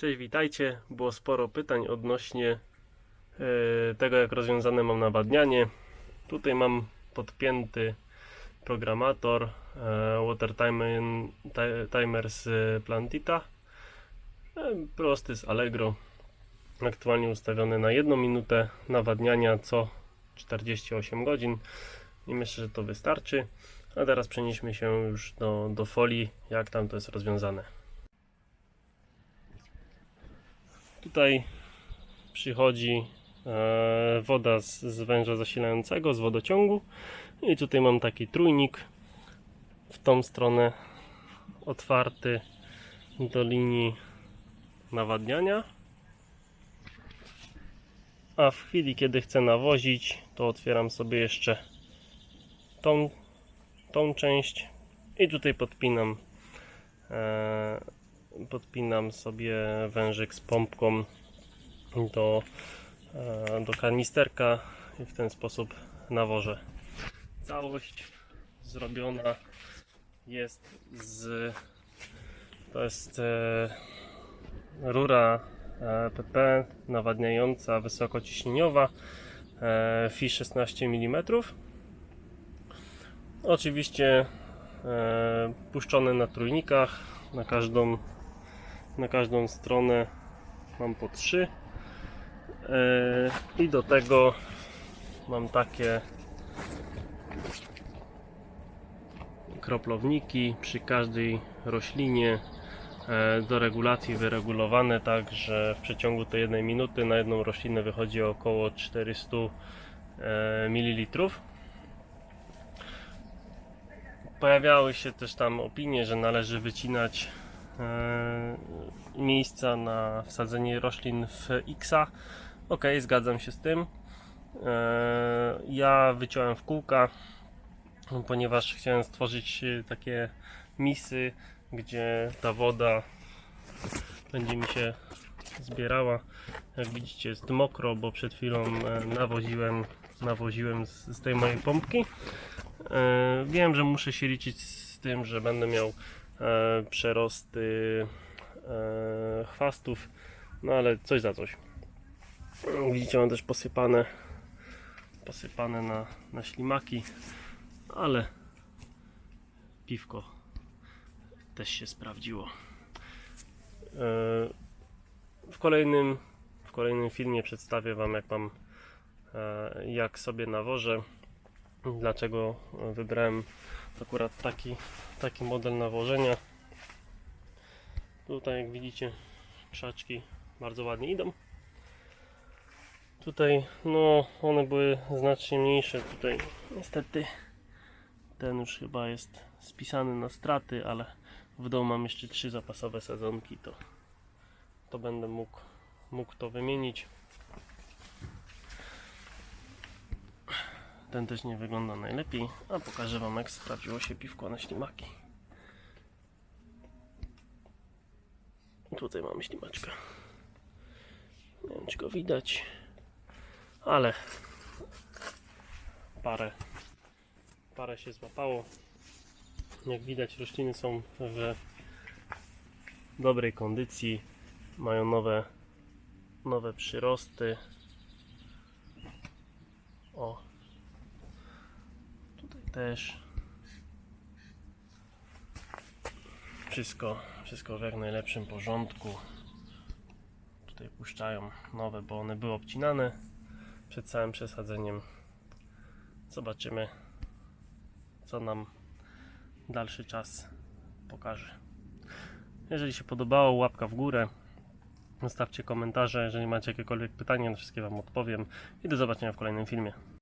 Cześć, witajcie. Było sporo pytań odnośnie e, tego, jak rozwiązane mam nawadnianie. Tutaj mam podpięty programator e, Water Timer, ti- Timer z Plantita. E, prosty z Allegro. Aktualnie ustawiony na 1 minutę nawadniania co 48 godzin. I myślę, że to wystarczy. A teraz przenieśmy się już do, do folii, jak tam to jest rozwiązane. Tutaj przychodzi e, woda z, węża zasilającego, z wodociągu. I tutaj mam taki trójnik w tą stronę otwarty do linii nawadniania. A w chwili, kiedy chcę nawozić, to otwieram sobie jeszcze tą, tą część i tutaj podpinam e, podpinam sobie wężyk z pompką do, e, do kanisterka i w ten sposób nawożę. Całość zrobiona jest z to jest e, rura e, PP nawadniająca wysokociśnieniowa e, FI 16 mm oczywiście e, puszczone na trójnikach na każdą na każdą stronę mam po trzy E, i do tego mam takie kroplowniki przy każdej roślinie e, do regulacji wyregulowane tak, że w przeciągu tej jednej minuty na jedną roślinę wychodzi około 400 e, ml. Pojawiały się też tam opinie, że należy wycinać miejsca na wsadzenie roślin w Xa. Ok, zgadzam się z tym. E, Ja wyciąłem w kółka, ponieważ chciałem stworzyć e, takie misy, gdzie ta woda będzie mi się zbierała. Jak widzicie jest mokro, bo przed chwilą e, nawoziłem, nawoziłem z, z tej mojej pompki. Wiem, że muszę się liczyć z tym, że będę miał przerosty chwastów, no ale coś za coś. Widzicie, mam też posypane posypane na, na ślimaki, ale piwko też się sprawdziło. E, W kolejnym, w kolejnym filmie przedstawię Wam, jak mam, e, jak sobie nawożę, dlaczego wybrałem akurat taki, taki model nawożenia. Tutaj, jak widzicie, krzaczki bardzo ładnie idą. Tutaj, no, one były znacznie mniejsze. Tutaj, niestety, ten już chyba jest spisany na straty, ale w domu mam jeszcze trzy zapasowe sezonki, to, to będę mógł, mógł to wymienić. Ten też nie wygląda najlepiej, a pokażę Wam jak sprawdziło się piwko na ślimaki. Tutaj mamy ślimaczka. Nie wiem czy go widać, ale parę, parę się złapało. Jak widać rośliny są w dobrej kondycji, mają nowe, nowe przyrosty. O, tutaj też wszystko, wszystko w jak najlepszym porządku. Tutaj puszczają nowe, bo one były obcinane przed całym przesadzeniem. Zobaczymy, co nam dalszy czas pokaże. Jeżeli się podobało, łapka w górę. Zostawcie komentarze, jeżeli macie jakiekolwiek pytania, na wszystkie Wam odpowiem. I do zobaczenia w kolejnym filmie.